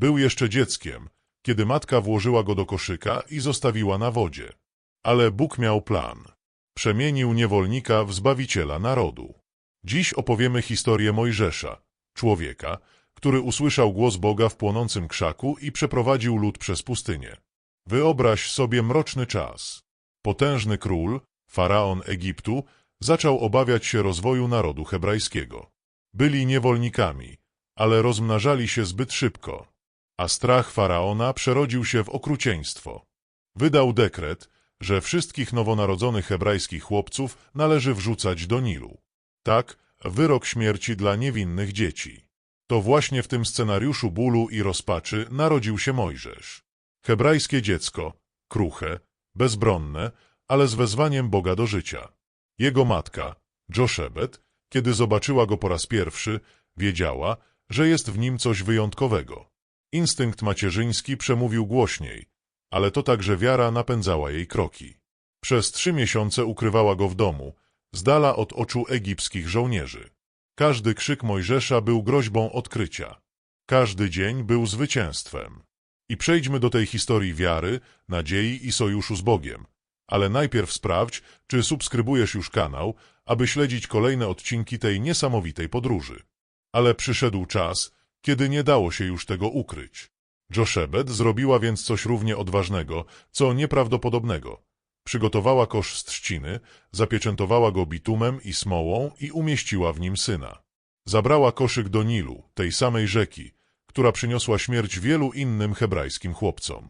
Był jeszcze dzieckiem, kiedy matka włożyła go do koszyka i zostawiła na wodzie. Ale Bóg miał plan. Przemienił niewolnika w zbawiciela narodu. Dziś opowiemy historię Mojżesza, człowieka, który usłyszał głos Boga w płonącym krzaku i przeprowadził lud przez pustynię. Wyobraź sobie mroczny czas. Potężny król, faraon Egiptu, zaczął obawiać się rozwoju narodu hebrajskiego. Byli niewolnikami, ale rozmnażali się zbyt szybko, a strach faraona przerodził się w okrucieństwo. Wydał dekret, że wszystkich nowonarodzonych hebrajskich chłopców należy wrzucać do Nilu. Tak, wyrok śmierci dla niewinnych dzieci. To właśnie w tym scenariuszu bólu i rozpaczy narodził się Mojżesz. Hebrajskie dziecko, kruche, bezbronne, ale z wezwaniem Boga do życia. Jego matka, Joszebet, kiedy zobaczyła go po raz pierwszy, wiedziała, że jest w nim coś wyjątkowego. Instynkt macierzyński przemówił głośniej, ale to także wiara napędzała jej kroki. Przez trzy miesiące ukrywała go w domu, z dala od oczu egipskich żołnierzy. Każdy krzyk Mojżesza był groźbą odkrycia. Każdy dzień był zwycięstwem. I przejdźmy do tej historii wiary, nadziei i sojuszu z Bogiem. Ale najpierw sprawdź, czy subskrybujesz już kanał, aby śledzić kolejne odcinki tej niesamowitej podróży. Ale przyszedł czas, kiedy nie dało się już tego ukryć. Joszebet zrobiła więc coś równie odważnego, co nieprawdopodobnego. Przygotowała kosz z trzciny, zapieczętowała go bitumem i smołą i umieściła w nim syna. Zabrała koszyk do Nilu, tej samej rzeki, która przyniosła śmierć wielu innym hebrajskim chłopcom.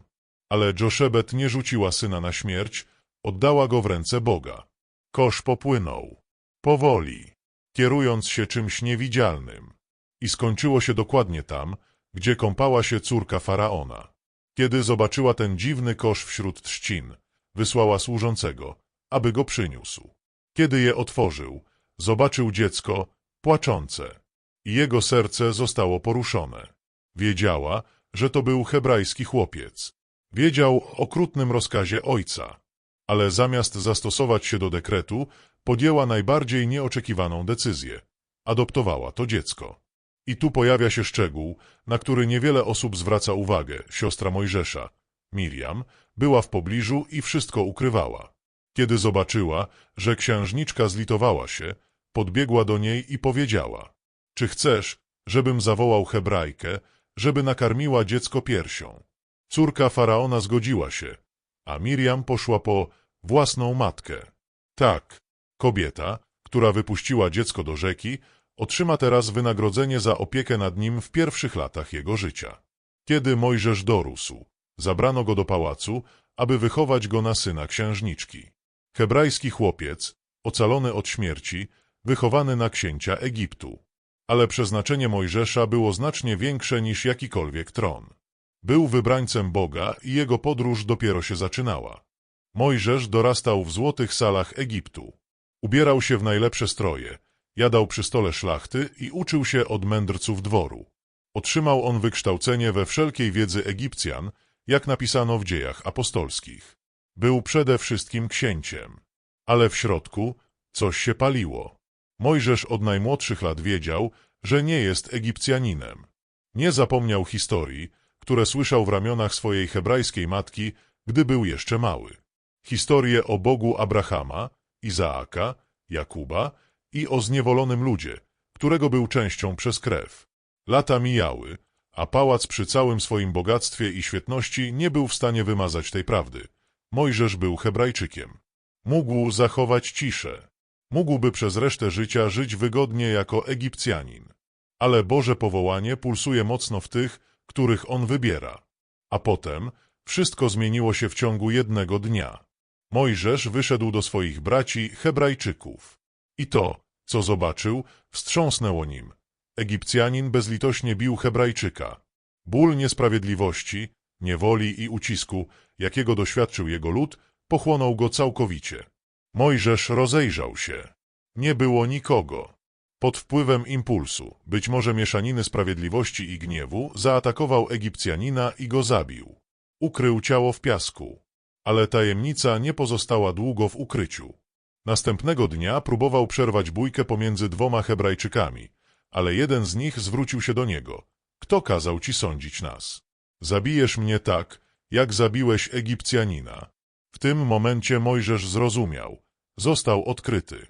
Ale Joszebet nie rzuciła syna na śmierć, oddała go w ręce Boga. Kosz popłynął. Powoli, kierując się czymś niewidzialnym. I skończyło się dokładnie tam, gdzie kąpała się córka Faraona. Kiedy zobaczyła ten dziwny kosz wśród trzcin, wysłała służącego, aby go przyniósł. Kiedy je otworzył, zobaczył dziecko płaczące i jego serce zostało poruszone. Wiedziała, że to był hebrajski chłopiec. Wiedział o okrutnym rozkazie ojca, ale zamiast zastosować się do dekretu, podjęła najbardziej nieoczekiwaną decyzję. Adoptowała to dziecko. I tu pojawia się szczegół, na który niewiele osób zwraca uwagę. Siostra Mojżesza, Miriam, była w pobliżu i wszystko ukrywała. Kiedy zobaczyła, że księżniczka zlitowała się, podbiegła do niej i powiedziała – czy chcesz, żebym zawołał Hebrajkę, żeby nakarmiła dziecko piersią? Córka Faraona zgodziła się, a Miriam poszła po własną matkę. Tak, kobieta, która wypuściła dziecko do rzeki, otrzyma teraz wynagrodzenie za opiekę nad nim w pierwszych latach jego życia. Kiedy Mojżesz dorósł, zabrano go do pałacu, aby wychować go na syna księżniczki. Hebrajski chłopiec, ocalony od śmierci, wychowany na księcia Egiptu. Ale przeznaczenie Mojżesza było znacznie większe niż jakikolwiek tron. Był wybrańcem Boga i jego podróż dopiero się zaczynała. Mojżesz dorastał w złotych salach Egiptu. Ubierał się w najlepsze stroje, jadał przy stole szlachty i uczył się od mędrców dworu. Otrzymał on wykształcenie we wszelkiej wiedzy Egipcjan, jak napisano w dziejach apostolskich. Był przede wszystkim księciem, ale w środku coś się paliło. Mojżesz od najmłodszych lat wiedział, że nie jest Egipcjaninem. Nie zapomniał historii, które słyszał w ramionach swojej hebrajskiej matki, gdy był jeszcze mały. Historię o Bogu Abrahama, Izaaka, Jakuba i o zniewolonym ludzie, którego był częścią przez krew. Lata mijały, a pałac przy całym swoim bogactwie i świetności nie był w stanie wymazać tej prawdy. Mojżesz był Hebrajczykiem. Mógł zachować ciszę. Mógłby przez resztę życia żyć wygodnie jako Egipcjanin. Ale Boże powołanie pulsuje mocno w tych, których On wybiera. A potem wszystko zmieniło się w ciągu jednego dnia. Mojżesz wyszedł do swoich braci Hebrajczyków. I to, co zobaczył, wstrząsnęło nim. Egipcjanin bezlitośnie bił Hebrajczyka. Ból niesprawiedliwości, niewoli i ucisku, jakiego doświadczył jego lud, pochłonął go całkowicie. Mojżesz rozejrzał się. Nie było nikogo. Pod wpływem impulsu, być może mieszaniny sprawiedliwości i gniewu, zaatakował Egipcjanina i go zabił. Ukrył ciało w piasku. Ale tajemnica nie pozostała długo w ukryciu. Następnego dnia próbował przerwać bójkę pomiędzy dwoma Hebrajczykami, ale jeden z nich zwrócił się do niego. Kto kazał ci sądzić nas? Zabijesz mnie tak, jak zabiłeś Egipcjanina. W tym momencie Mojżesz zrozumiał. Został odkryty.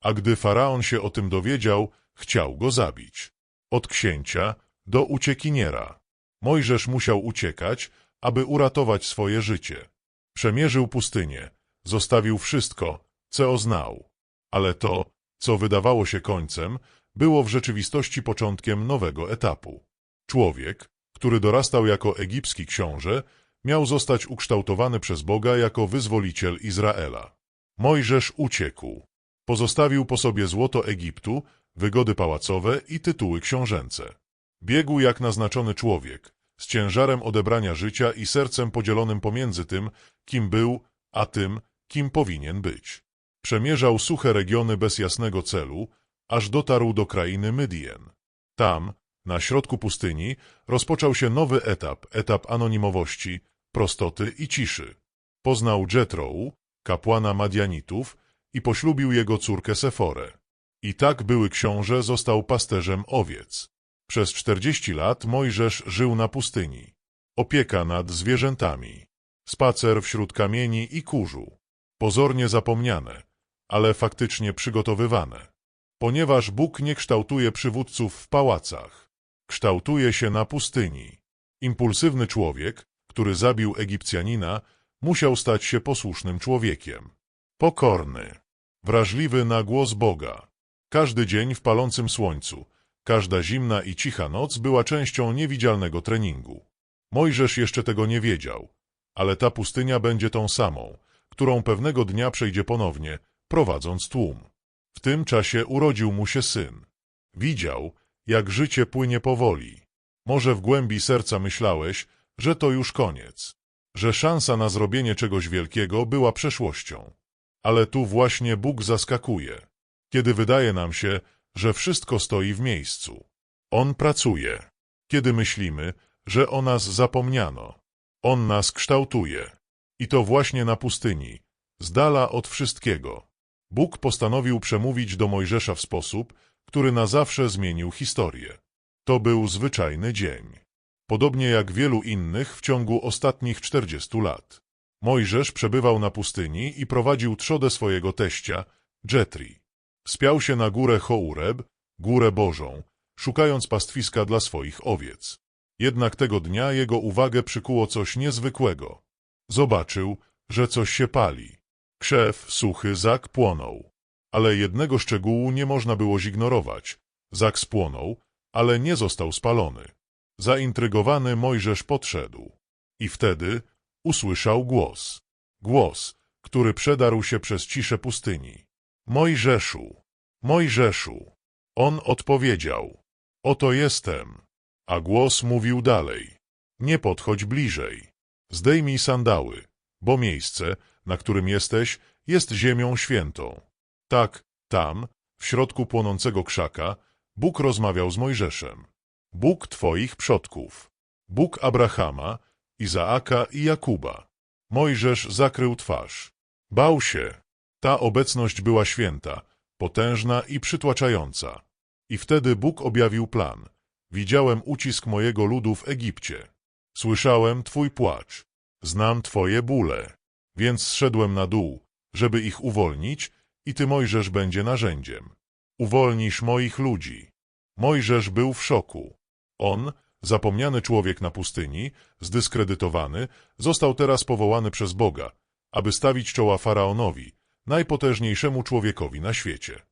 A gdy Faraon się o tym dowiedział, chciał go zabić. Od księcia do uciekiniera. Mojżesz musiał uciekać, aby uratować swoje życie. Przemierzył pustynię, zostawił wszystko, co znał. Ale to, co wydawało się końcem, było w rzeczywistości początkiem nowego etapu. Człowiek, który dorastał jako egipski książę, miał zostać ukształtowany przez Boga jako wyzwoliciel Izraela. Mojżesz uciekł. Pozostawił po sobie złoto Egiptu, wygody pałacowe i tytuły książęce. Biegł jak naznaczony człowiek, z ciężarem odebrania życia i sercem podzielonym pomiędzy tym, kim był, a tym, kim powinien być. Przemierzał suche regiony bez jasnego celu, aż dotarł do krainy Mydien. Tam, na środku pustyni, rozpoczął się nowy etap, etap anonimowości, prostoty i ciszy. Poznał Jetrou, kapłana Madianitów, i poślubił jego córkę Seforę. I tak były książę został pasterzem owiec. Przez czterdzieści lat Mojżesz żył na pustyni. Opieka nad zwierzętami. Spacer wśród kamieni i kurzu. Pozornie zapomniane, ale faktycznie przygotowywane. Ponieważ Bóg nie kształtuje przywódców w pałacach. Kształtuje się na pustyni. Impulsywny człowiek, który zabił Egipcjanina, musiał stać się posłusznym człowiekiem. Pokorny. Wrażliwy na głos Boga. Każdy dzień w palącym słońcu, każda zimna i cicha noc była częścią niewidzialnego treningu. Mojżesz jeszcze tego nie wiedział, ale ta pustynia będzie tą samą, którą pewnego dnia przejdzie ponownie, prowadząc tłum. W tym czasie urodził mu się syn. Widział, jak życie płynie powoli. Może w głębi serca myślałeś, że to już koniec, że szansa na zrobienie czegoś wielkiego była przeszłością. Ale tu właśnie Bóg zaskakuje, kiedy wydaje nam się, że wszystko stoi w miejscu. On pracuje, kiedy myślimy, że o nas zapomniano. On nas kształtuje. I to właśnie na pustyni, z dala od wszystkiego. Bóg postanowił przemówić do Mojżesza w sposób, który na zawsze zmienił historię. To był zwyczajny dzień. Podobnie jak wielu innych w ciągu ostatnich czterdziestu lat. Mojżesz przebywał na pustyni i prowadził trzodę swojego teścia, Jetri. Spiał się na górę Choureb, górę Bożą, szukając pastwiska dla swoich owiec. Jednak tego dnia jego uwagę przykuło coś niezwykłego. Zobaczył, że coś się pali. Krzew suchy zak płonął. Ale jednego szczegółu nie można było zignorować. Zak spłonął, ale nie został spalony. Zaintrygowany Mojżesz podszedł. I wtedy usłyszał głos. Głos, który przedarł się przez ciszę pustyni. Mojżeszu, Mojżeszu. On odpowiedział. Oto jestem. A głos mówił dalej. Nie podchodź bliżej. Zdejmij sandały, bo miejsce, na którym jesteś, jest ziemią świętą. Tak, tam, w środku płonącego krzaka, Bóg rozmawiał z Mojżeszem. Bóg twoich przodków. Bóg Abrahama, Izaaka i Jakuba. Mojżesz zakrył twarz. Bał się. Ta obecność była święta, potężna i przytłaczająca. I wtedy Bóg objawił plan. Widziałem ucisk mojego ludu w Egipcie. Słyszałem Twój płacz. Znam Twoje bóle. Więc zszedłem na dół, żeby ich uwolnić i Ty, Mojżesz, będzie narzędziem. Uwolnisz moich ludzi. Mojżesz był w szoku. On, zapomniany człowiek na pustyni, zdyskredytowany, został teraz powołany przez Boga, aby stawić czoła Faraonowi, najpotężniejszemu człowiekowi na świecie.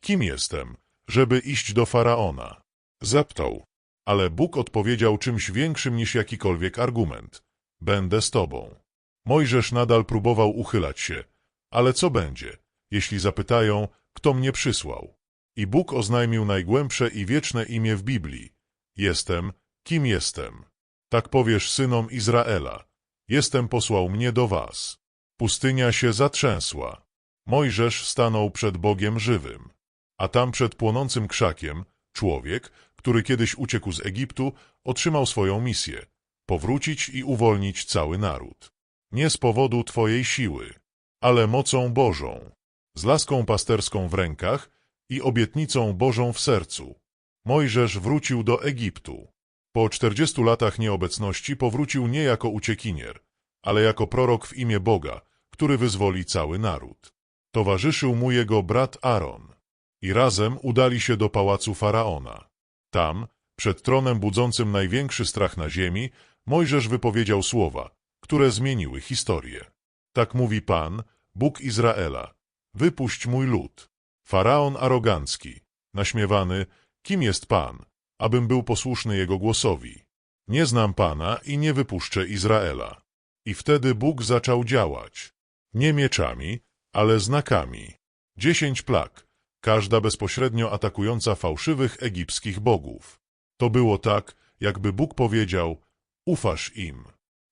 Kim jestem, żeby iść do Faraona? Zaptał. Ale Bóg odpowiedział czymś większym niż jakikolwiek argument. Będę z tobą. Mojżesz nadal próbował uchylać się. Ale co będzie, jeśli zapytają, kto mnie przysłał? I Bóg oznajmił najgłębsze i wieczne imię w Biblii. Jestem, kim jestem. Tak powiesz synom Izraela. Jestem posłał mnie do was. Pustynia się zatrzęsła. Mojżesz stanął przed Bogiem żywym. A tam przed płonącym krzakiem człowiek, który kiedyś uciekł z Egiptu, otrzymał swoją misję – powrócić i uwolnić cały naród. Nie z powodu Twojej siły, ale mocą Bożą, z laską pasterską w rękach i obietnicą Bożą w sercu. Mojżesz wrócił do Egiptu. Po 40 latach nieobecności powrócił nie jako uciekinier, ale jako prorok w imię Boga, który wyzwoli cały naród. Towarzyszył mu jego brat Aaron i razem udali się do pałacu Faraona. Tam, przed tronem budzącym największy strach na ziemi, Mojżesz wypowiedział słowa, które zmieniły historię. Tak mówi Pan, Bóg Izraela, wypuść mój lud. Faraon arogancki, naśmiewany, kim jest Pan, abym był posłuszny jego głosowi. Nie znam Pana i nie wypuszczę Izraela. I wtedy Bóg zaczął działać. Nie mieczami, ale znakami. Dziesięć plag, każda bezpośrednio atakująca fałszywych egipskich bogów. To było tak, jakby Bóg powiedział, ufasz im,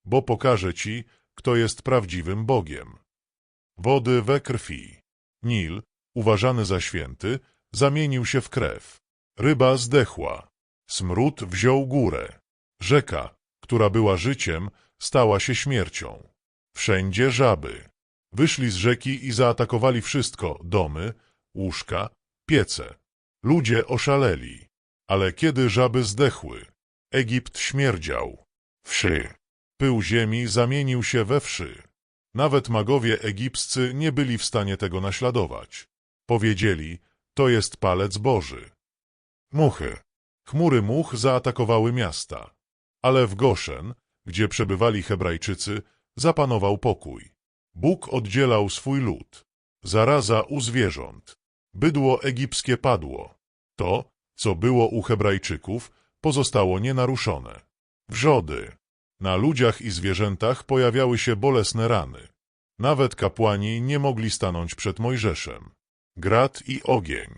bo pokażę ci, kto jest prawdziwym Bogiem. Wody we krwi. Nil, uważany za święty, zamienił się w krew. Ryba zdechła. Smród wziął górę. Rzeka, która była życiem, stała się śmiercią. Wszędzie żaby. Wyszli z rzeki i zaatakowali wszystko, domy, łóżka, piece. Ludzie oszaleli. Ale kiedy żaby zdechły, Egipt śmierdział. Wszy. Pył ziemi zamienił się we wszy. Nawet magowie egipscy nie byli w stanie tego naśladować. Powiedzieli, to jest palec Boży. Muchy. Chmury much zaatakowały miasta. Ale w Goszen, gdzie przebywali Hebrajczycy, zapanował pokój. Bóg oddzielał swój lud. Zaraza u zwierząt. Bydło egipskie padło. To, co było u Hebrajczyków, pozostało nienaruszone. Wrzody. Na ludziach i zwierzętach pojawiały się bolesne rany. Nawet kapłani nie mogli stanąć przed Mojżeszem. Grad i ogień.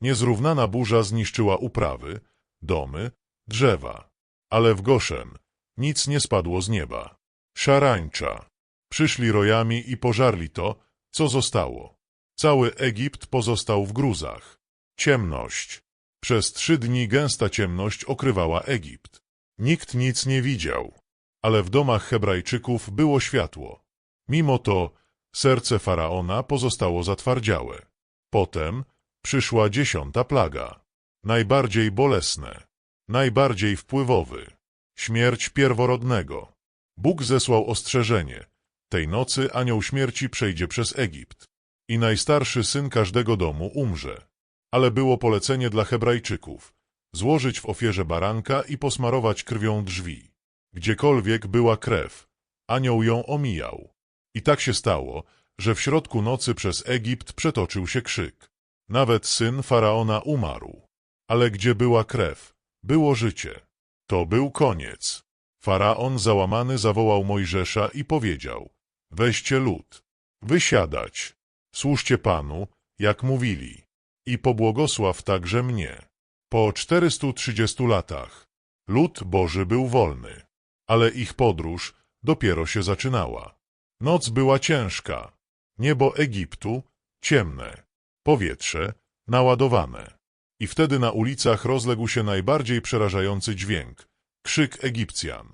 Niezrównana burza zniszczyła uprawy, domy, drzewa. Ale w Goszen nic nie spadło z nieba. Szarańcza. Przyszli rojami i pożarli to, co zostało. Cały Egipt pozostał w gruzach. Ciemność. Przez trzy dni gęsta ciemność okrywała Egipt. Nikt nic nie widział, ale w domach Hebrajczyków było światło. Mimo to serce Faraona pozostało zatwardziałe. Potem przyszła dziesiąta plaga. Najbardziej bolesne, najbardziej wpływowy. Śmierć pierworodnego. Bóg zesłał ostrzeżenie. Tej nocy anioł śmierci przejdzie przez Egipt i najstarszy syn każdego domu umrze. Ale było polecenie dla Hebrajczyków złożyć w ofierze baranka i posmarować krwią drzwi. Gdziekolwiek była krew, anioł ją omijał. I tak się stało, że w środku nocy przez Egipt przetoczył się krzyk. Nawet syn faraona umarł. Ale gdzie była krew, było życie. To był koniec. Faraon załamany zawołał Mojżesza i powiedział: Weźcie lud, wysiadać, służcie Panu, jak mówili, i pobłogosław także mnie. Po 430 latach lud Boży był wolny, ale ich podróż dopiero się zaczynała. Noc była ciężka, niebo Egiptu ciemne, powietrze naładowane. I wtedy na ulicach rozległ się najbardziej przerażający dźwięk, krzyk Egipcjan.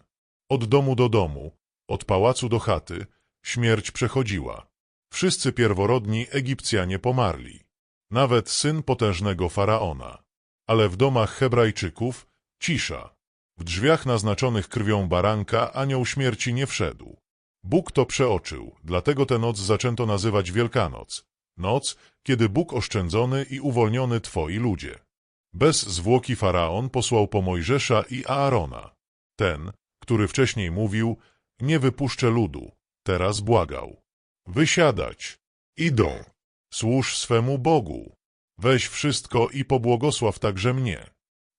Od domu do domu, od pałacu do chaty, śmierć przechodziła. Wszyscy pierworodni Egipcjanie pomarli. Nawet syn potężnego faraona. Ale w domach Hebrajczyków cisza. W drzwiach naznaczonych krwią baranka anioł śmierci nie wszedł. Bóg to przeoczył, dlatego tę noc zaczęto nazywać Wielkanoc. Noc, kiedy Bóg oszczędzony i uwolniony Twoi ludzie. Bez zwłoki Faraon posłał po Mojżesza i Aarona. Ten, który wcześniej mówił, nie wypuszczę ludu, teraz błagał. Wysiadać. Idą. Służ swemu Bogu. Weź wszystko i pobłogosław także mnie.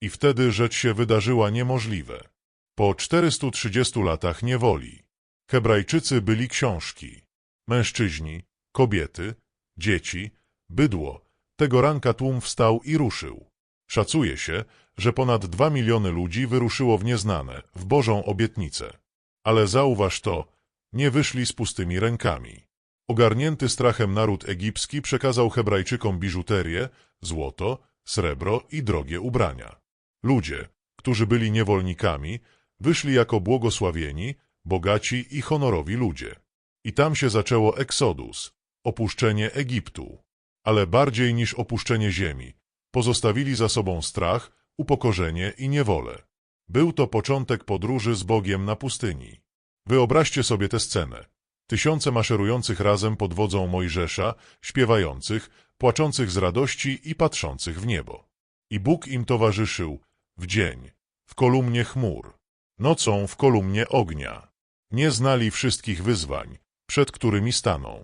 I wtedy rzecz się wydarzyła niemożliwe. Po 430 latach niewoli. Hebrajczycy byli książki. Mężczyźni, kobiety, dzieci, bydło. Tego ranka tłum wstał i ruszył. Szacuje się, że ponad dwa miliony ludzi wyruszyło w nieznane, w Bożą obietnicę. Ale zauważ to, nie wyszli z pustymi rękami. Ogarnięty strachem naród egipski przekazał Hebrajczykom biżuterię, złoto, srebro i drogie ubrania. Ludzie, którzy byli niewolnikami, wyszli jako błogosławieni, bogaci i honorowi ludzie. I tam się zaczęło eksodus, opuszczenie Egiptu. Ale bardziej niż opuszczenie ziemi, pozostawili za sobą strach, upokorzenie i niewolę. Był to początek podróży z Bogiem na pustyni. Wyobraźcie sobie tę scenę. Tysiące maszerujących razem pod wodzą Mojżesza, śpiewających, płaczących z radości i patrzących w niebo. I Bóg im towarzyszył w dzień, w kolumnie chmur, nocą w kolumnie ognia. Nie znali wszystkich wyzwań, przed którymi staną,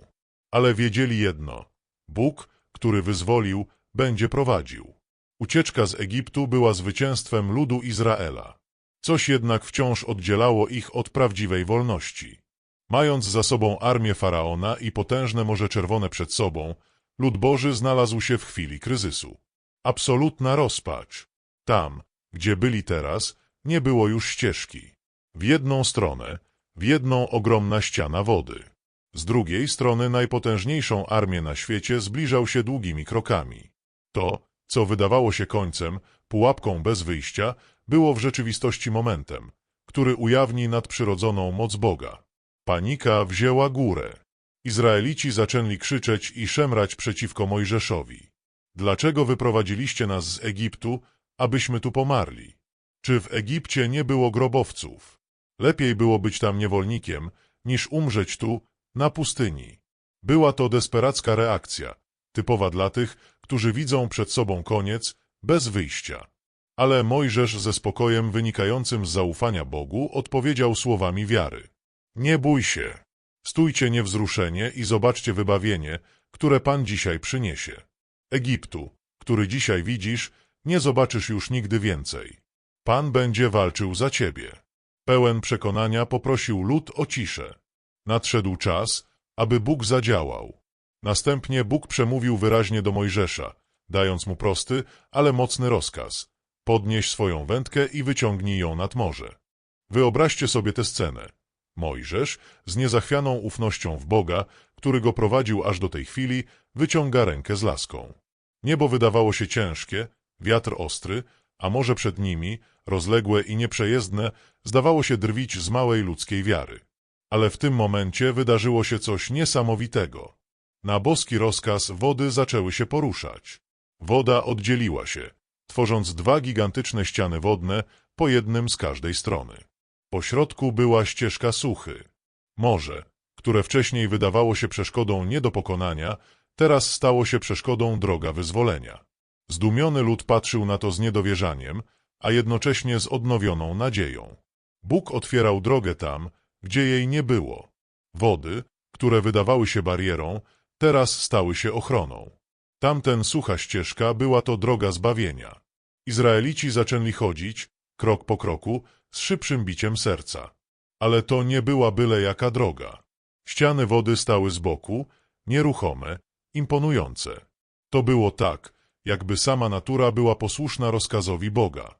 ale wiedzieli jedno – Bóg, który wyzwolił, będzie prowadził. Ucieczka z Egiptu była zwycięstwem ludu Izraela. Coś jednak wciąż oddzielało ich od prawdziwej wolności. Mając za sobą armię Faraona i potężne Morze Czerwone przed sobą, lud Boży znalazł się w chwili kryzysu. Absolutna rozpacz. Tam, gdzie byli teraz, nie było już ścieżki. W jedną stronę, w jedną ogromna ściana wody. Z drugiej strony najpotężniejszą armię na świecie zbliżał się długimi krokami. To, co wydawało się końcem, pułapką bez wyjścia, było w rzeczywistości momentem, który ujawni nadprzyrodzoną moc Boga. Panika wzięła górę. Izraelici zaczęli krzyczeć i szemrać przeciwko Mojżeszowi. Dlaczego wyprowadziliście nas z Egiptu, abyśmy tu pomarli? Czy w Egipcie nie było grobowców? Lepiej było być tam niewolnikiem, niż umrzeć tu, na pustyni. Była to desperacka reakcja, typowa dla tych, którzy widzą przed sobą koniec, bez wyjścia. Ale Mojżesz ze spokojem wynikającym z zaufania Bogu odpowiedział słowami wiary. Nie bój się. Stójcie niewzruszenie i zobaczcie wybawienie, które Pan dzisiaj przyniesie. Egiptu, który dzisiaj widzisz, nie zobaczysz już nigdy więcej. Pan będzie walczył za ciebie. Pełen przekonania poprosił lud o ciszę. Nadszedł czas, aby Bóg zadziałał. Następnie Bóg przemówił wyraźnie do Mojżesza, dając mu prosty, ale mocny rozkaz. Podnieś swoją wędkę i wyciągnij ją nad morze. Wyobraźcie sobie tę scenę. Mojżesz, z niezachwianą ufnością w Boga, który go prowadził aż do tej chwili, wyciąga rękę z laską. Niebo wydawało się ciężkie, wiatr ostry, a morze przed nimi, rozległe i nieprzejezdne, zdawało się drwić z małej ludzkiej wiary. Ale w tym momencie wydarzyło się coś niesamowitego. Na boski rozkaz wody zaczęły się poruszać. Woda oddzieliła się, tworząc dwa gigantyczne ściany wodne, po jednym z każdej strony. Po środku była ścieżka suchy. Morze, które wcześniej wydawało się przeszkodą nie do pokonania, teraz stało się przeszkodą droga wyzwolenia. Zdumiony lud patrzył na to z niedowierzaniem, a jednocześnie z odnowioną nadzieją. Bóg otwierał drogę tam, gdzie jej nie było. Wody, które wydawały się barierą, teraz stały się ochroną. Tamten sucha ścieżka była to droga zbawienia. Izraelici zaczęli chodzić, krok po kroku, z szybszym biciem serca. Ale to nie była byle jaka droga. Ściany wody stały z boku, nieruchome, imponujące. To było tak, jakby sama natura była posłuszna rozkazowi Boga.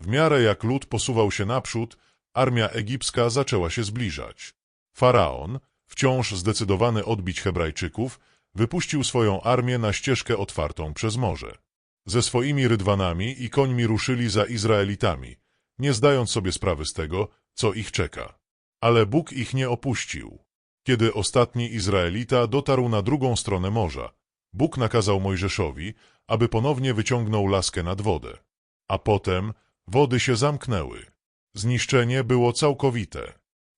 W miarę jak lud posuwał się naprzód, armia egipska zaczęła się zbliżać. Faraon, wciąż zdecydowany odbić Hebrajczyków, wypuścił swoją armię na ścieżkę otwartą przez morze. Ze swoimi rydwanami i końmi ruszyli za Izraelitami, nie zdając sobie sprawy z tego, co ich czeka. Ale Bóg ich nie opuścił. Kiedy ostatni Izraelita dotarł na drugą stronę morza, Bóg nakazał Mojżeszowi, aby ponownie wyciągnął laskę nad wodę. A potem wody się zamknęły. Zniszczenie było całkowite.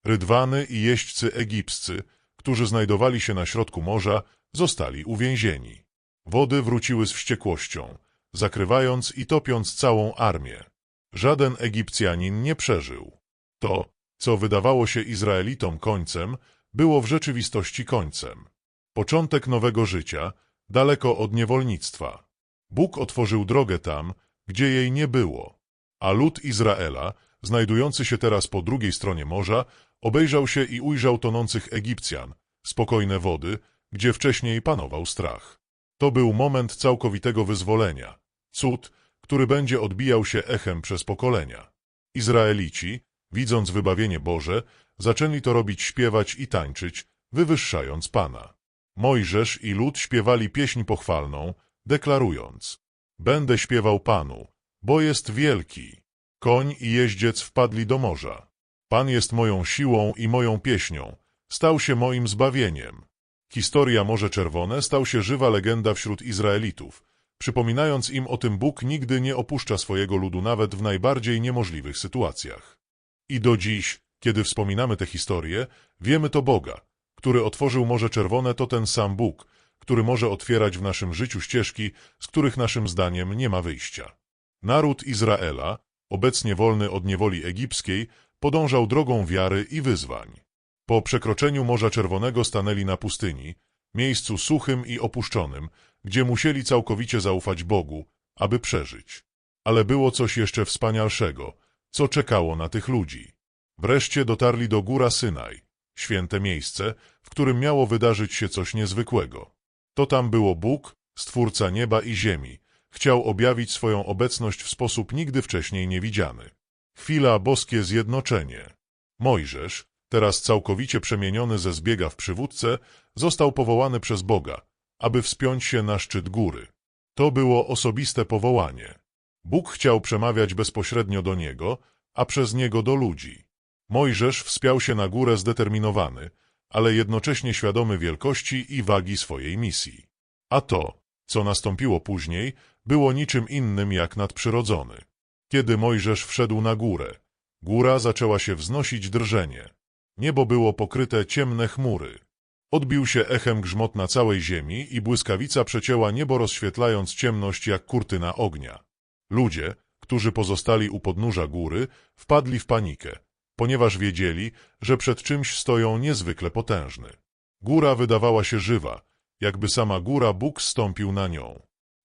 Rydwany i jeźdźcy egipscy, którzy znajdowali się na środku morza, zostali uwięzieni. Wody wróciły z wściekłością, zakrywając i topiąc całą armię. Żaden Egipcjanin nie przeżył. To, co wydawało się Izraelitom końcem, było w rzeczywistości końcem. Początek nowego życia, daleko od niewolnictwa. Bóg otworzył drogę tam, gdzie jej nie było, a lud Izraela, znajdujący się teraz po drugiej stronie morza, obejrzał się i ujrzał tonących Egipcjan, spokojne wody, gdzie wcześniej panował strach. To był moment całkowitego wyzwolenia, cud, który będzie odbijał się echem przez pokolenia. Izraelici, widząc wybawienie Boże, zaczęli to robić śpiewać i tańczyć, wywyższając Pana. Mojżesz i lud śpiewali pieśń pochwalną, deklarując Będę śpiewał Panu, bo jest wielki. Koń i jeździec wpadli do morza. Pan jest moją siłą i moją pieśnią. Stał się moim zbawieniem. Historia Morze Czerwone stał się żywa legenda wśród Izraelitów, Przypominając im o tym, Bóg nigdy nie opuszcza swojego ludu nawet w najbardziej niemożliwych sytuacjach. I do dziś, kiedy wspominamy tę historię, wiemy to Boga, który otworzył Morze Czerwone, to ten sam Bóg, który może otwierać w naszym życiu ścieżki, z których naszym zdaniem nie ma wyjścia. Naród Izraela, obecnie wolny od niewoli egipskiej, podążał drogą wiary i wyzwań. Po przekroczeniu Morza Czerwonego stanęli na pustyni, miejscu suchym i opuszczonym, gdzie musieli całkowicie zaufać Bogu, aby przeżyć. Ale było coś jeszcze wspanialszego, co czekało na tych ludzi. Wreszcie dotarli do góra Synaj, święte miejsce, w którym miało wydarzyć się coś niezwykłego. To tam było Bóg, Stwórca nieba i ziemi. Chciał objawić swoją obecność w sposób nigdy wcześniej niewidziany. Chwila boskie zjednoczenie. Mojżesz, teraz całkowicie przemieniony ze zbiega w przywódcę, został powołany przez Boga, aby wspiąć się na szczyt góry. To było osobiste powołanie. Bóg chciał przemawiać bezpośrednio do niego, a przez niego do ludzi. Mojżesz wspiął się na górę zdeterminowany, ale jednocześnie świadomy wielkości i wagi swojej misji. A to, co nastąpiło później, było niczym innym jak nadprzyrodzony. Kiedy Mojżesz wszedł na górę, góra zaczęła się wznosić drżenie. Niebo było pokryte ciemne chmury. Odbił się echem grzmot na całej ziemi i błyskawica przecięła niebo rozświetlając ciemność jak kurtyna ognia. Ludzie, którzy pozostali u podnóża góry, wpadli w panikę, ponieważ wiedzieli, że przed czymś stoją niezwykle potężny. Góra wydawała się żywa, jakby sama góra Bóg stąpił na nią.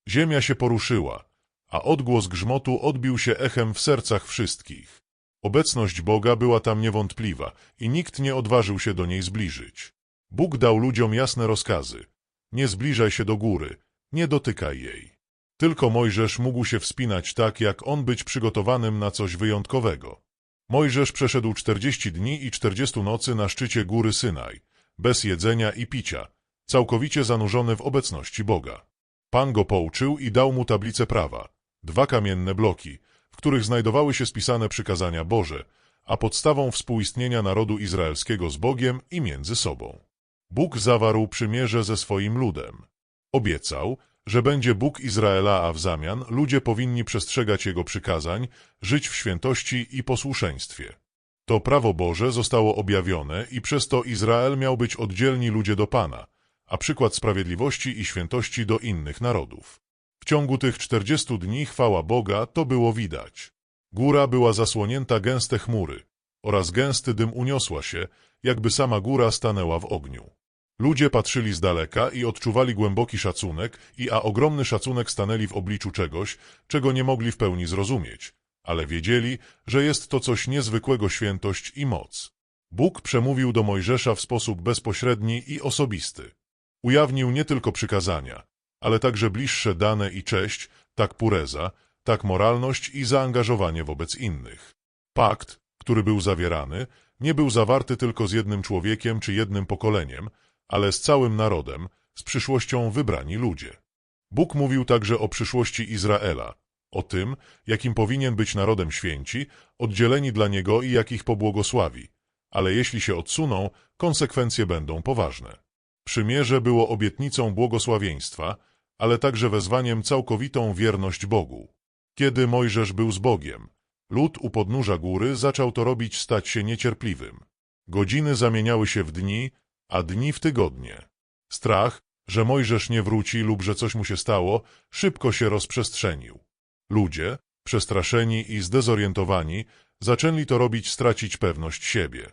Ziemia się poruszyła, a odgłos grzmotu odbił się echem w sercach wszystkich. Obecność Boga była tam niewątpliwa i nikt nie odważył się do niej zbliżyć. Bóg dał ludziom jasne rozkazy. Nie zbliżaj się do góry, nie dotykaj jej. Tylko Mojżesz mógł się wspinać tak, jak on być przygotowanym na coś wyjątkowego. Mojżesz przeszedł czterdzieści dni i czterdziestu nocy na szczycie góry Synaj, bez jedzenia i picia, całkowicie zanurzony w obecności Boga. Pan go pouczył i dał mu tablicę prawa, dwa kamienne bloki, w których znajdowały się spisane przykazania Boże, a podstawą współistnienia narodu izraelskiego z Bogiem i między sobą. Bóg zawarł przymierze ze swoim ludem. Obiecał, że będzie Bóg Izraela, a w zamian ludzie powinni przestrzegać Jego przykazań, żyć w świętości i posłuszeństwie. To prawo Boże zostało objawione i przez to Izrael miał być oddzielni ludzie do Pana, a przykład sprawiedliwości i świętości do innych narodów. W ciągu tych czterdziestu dni chwała Boga to było widać. Góra była zasłonięta gęste chmury oraz gęsty dym uniosła się, jakby sama góra stanęła w ogniu. Ludzie patrzyli z daleka i odczuwali głęboki szacunek, i a ogromny szacunek stanęli w obliczu czegoś, czego nie mogli w pełni zrozumieć, ale wiedzieli, że jest to coś niezwykłego świętość i moc. Bóg przemówił do Mojżesza w sposób bezpośredni i osobisty. Ujawnił nie tylko przykazania, ale także bliższe dane i cześć, tak pureza, tak moralność i zaangażowanie wobec innych. Pakt, który był zawierany, nie był zawarty tylko z jednym człowiekiem czy jednym pokoleniem, ale z całym narodem, z przyszłością wybrani ludzie. Bóg mówił także o przyszłości Izraela, o tym, jakim powinien być narodem święci, oddzieleni dla Niego i jak ich pobłogosławi. Ale jeśli się odsuną, konsekwencje będą poważne. Przymierze było obietnicą błogosławieństwa, ale także wezwaniem całkowitą wierność Bogu. Kiedy Mojżesz był z Bogiem, lud u podnóża góry zaczął to robić stać się niecierpliwym. Godziny zamieniały się w dni, a dni w tygodnie. Strach, że Mojżesz nie wróci lub że coś mu się stało, szybko się rozprzestrzenił. Ludzie, przestraszeni i zdezorientowani, zaczęli to robić stracić pewność siebie.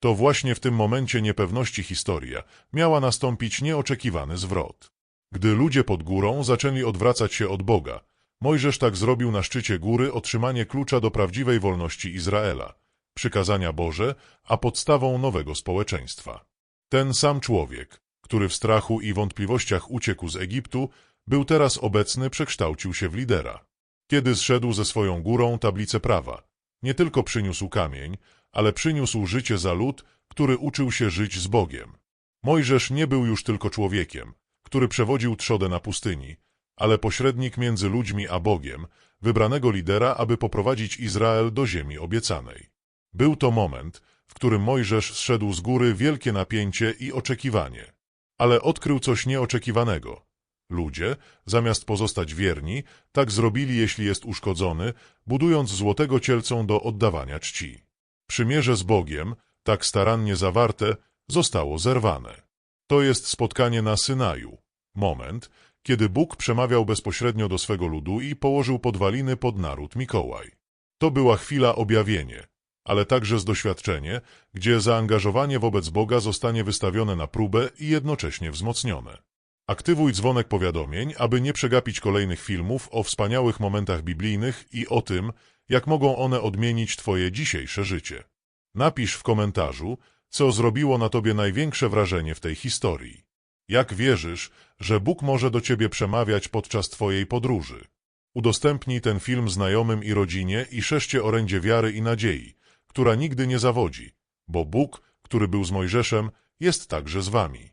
To właśnie w tym momencie niepewności historia miała nastąpić nieoczekiwany zwrot. Gdy ludzie pod górą zaczęli odwracać się od Boga, Mojżesz tak zrobił na szczycie góry otrzymanie klucza do prawdziwej wolności Izraela, przykazania Boże, a podstawą nowego społeczeństwa. Ten sam człowiek, który w strachu i wątpliwościach uciekł z Egiptu, był teraz obecny, przekształcił się w lidera. Kiedy zszedł ze swoją górą tablicę prawa, nie tylko przyniósł kamień, ale przyniósł życie za lud, który uczył się żyć z Bogiem. Mojżesz nie był już tylko człowiekiem, który przewodził trzodę na pustyni, ale pośrednik między ludźmi a Bogiem, wybranego lidera, aby poprowadzić Izrael do ziemi obiecanej. Był to moment, którym Mojżesz zszedł z góry wielkie napięcie i oczekiwanie. Ale odkrył coś nieoczekiwanego. Ludzie, zamiast pozostać wierni, tak zrobili, jeśli jest uszkodzony, budując złotego cielcą do oddawania czci. Przymierze z Bogiem, tak starannie zawarte, zostało zerwane. To jest spotkanie na Synaju. Moment, kiedy Bóg przemawiał bezpośrednio do swego ludu i położył podwaliny pod naród Mikołaj. To była chwila objawienie, ale także z doświadczenie, gdzie zaangażowanie wobec Boga zostanie wystawione na próbę i jednocześnie wzmocnione. Aktywuj dzwonek powiadomień, aby nie przegapić kolejnych filmów o wspaniałych momentach biblijnych i o tym, jak mogą one odmienić Twoje dzisiejsze życie. Napisz w komentarzu, co zrobiło na Tobie największe wrażenie w tej historii. Jak wierzysz, że Bóg może do Ciebie przemawiać podczas Twojej podróży? Udostępnij ten film znajomym i rodzinie i szerzcie orędzie wiary i nadziei, która nigdy nie zawodzi, bo Bóg, który był z Mojżeszem, jest także z Wami.